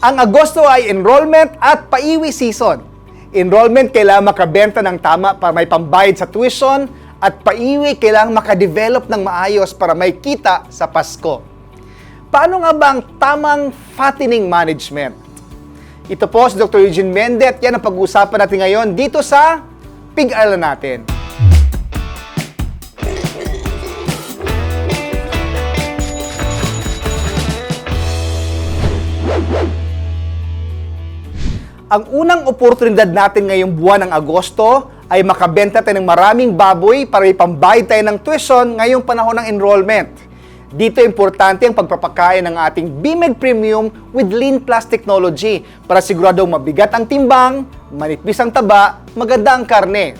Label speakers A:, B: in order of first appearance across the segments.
A: Ang Agosto ay enrollment at paiwi season. Enrollment kailangan makabenta ng tama para may pambayad sa tuition at paiwi kailangan makadevelop ng maayos para may kita sa Pasko. Paano nga ba ang tamang fattening management? Ito po si Dr. Eugene Mende at yan ang pag-uusapan natin ngayon dito sa Pig-Aralan natin. Ang unang oportunidad natin ngayong buwan ng Agosto ay makabenta tayo ng maraming baboy para ipambayad tayo ng tuition ngayong panahon ng enrollment. Dito importante ang pagpapakain ng ating BMEG Premium with Lean Plus Technology para siguradong mabigat ang timbang, manipis ang taba, maganda ang karne.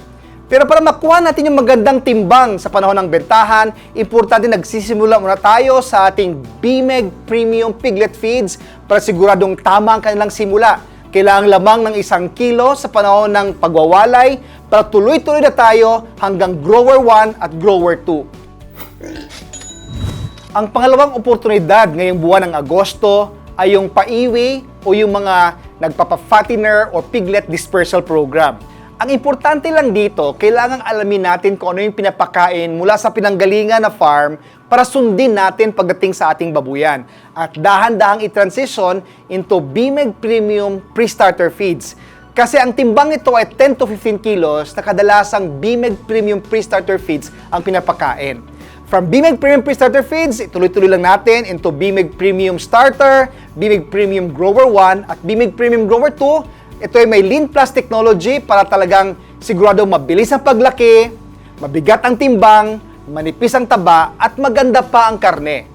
A: Pero para makuha natin yung magandang timbang sa panahon ng bentahan, importante nagsisimula muna tayo sa ating BMEG Premium Piglet Feeds para siguradong tama ang kanilang simula. Kailangang lamang ng isang kilo sa panahon ng pagwawalay para tuloy-tuloy na tayo hanggang grower 1 at grower 2. Ang pangalawang oportunidad ngayong buwan ng Agosto ay yung paiwi o yung mga nagpapa-fattener o piglet dispersal program. Ang importante lang dito, kailangang alamin natin kung ano yung pinapakain mula sa pinanggalingan na farm para sundin natin pagdating sa ating babuyan. At dahan-dahang i-transition into BMEG Premium Pre-Starter Feeds. Kasi ang timbang nito ay 10 to 15 kilos na kadalasang BMEG Premium Pre-Starter Feeds ang pinapakain. From BMEG Premium Pre-Starter Feeds, ituloy-tuloy lang natin into BMEG Premium Starter, BMEG Premium Grower 1, at BMEG Premium Grower 2. Ito ay may Lean Plus technology para talagang sigurado mabilis ang paglaki, mabigat ang timbang, manipis ang taba, at maganda pa ang karne.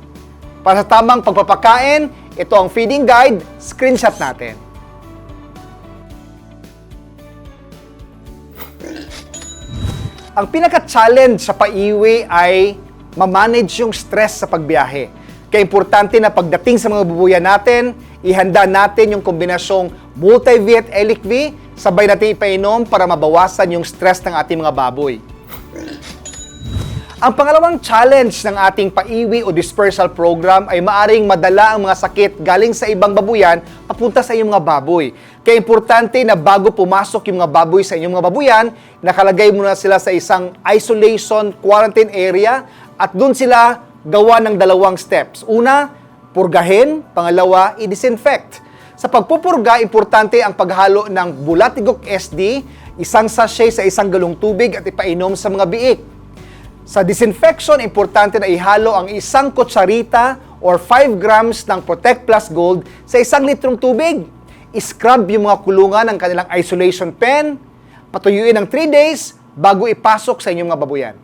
A: Para sa tamang pagpapakain, ito ang feeding guide, screenshot natin. Ang pinaka-challenge sa paiwi ay ma-manage yung stress sa pagbiyahe. Kaya importante na pagdating sa mga bubuya natin, ihanda natin yung kombinasyong multi-V at Elic V, sabay natin ipainom para mabawasan yung stress ng ating mga baboy. Ang pangalawang challenge ng ating paiwi o dispersal program ay maaring madala ang mga sakit galing sa ibang babuyan papunta sa inyong mga baboy. Kaya importante na bago pumasok yung mga baboy sa inyong mga babuyan, nakalagay muna sila sa isang isolation quarantine area at doon sila gawa ng dalawang steps. Una, purgahin. Pangalawa, i-disinfect. Sa pagpupurga, importante ang paghalo ng Bulatigok SD, isang sachet sa isang galong tubig at ipainom sa mga biik. Sa disinfection, importante na ihalo ang isang kutsarita or 5 grams ng Protect Plus Gold sa isang litrong tubig. I-scrub yung mga kulungan ng kanilang isolation pen, patuyuin ng 3 days bago ipasok sa inyong mga babuyan.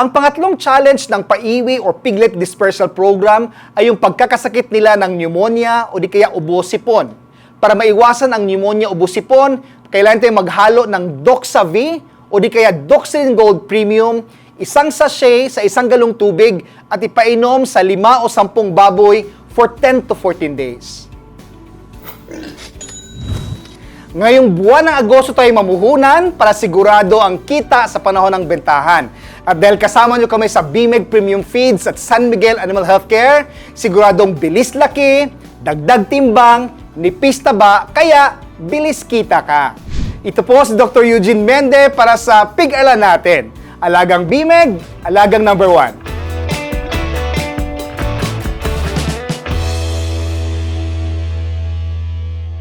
A: Ang pangatlong challenge ng paiwi or piglet dispersal program ay yung pagkakasakit nila ng pneumonia o di kaya ubo-sipon. Para maiwasan ang pneumonia ubo-sipon, kailangan tayong maghalo ng Doxa V o di kaya Doxylin Gold Premium, isang sachet sa isang galong tubig at ipainom sa lima o sampung baboy for 10 to 14 days. Ngayong buwan ng Agosto tayo mamuhunan para sigurado ang kita sa panahon ng bentahan. At dahil kasama nyo kami sa BMEG Premium Feeds at San Miguel Animal Healthcare, siguradong bilis laki, dagdag timbang, nipis taba, kaya bilis kita ka. Ito po si Dr. Eugene Mende para sa Pig-Ala natin. Alagang BMEG, alagang number one.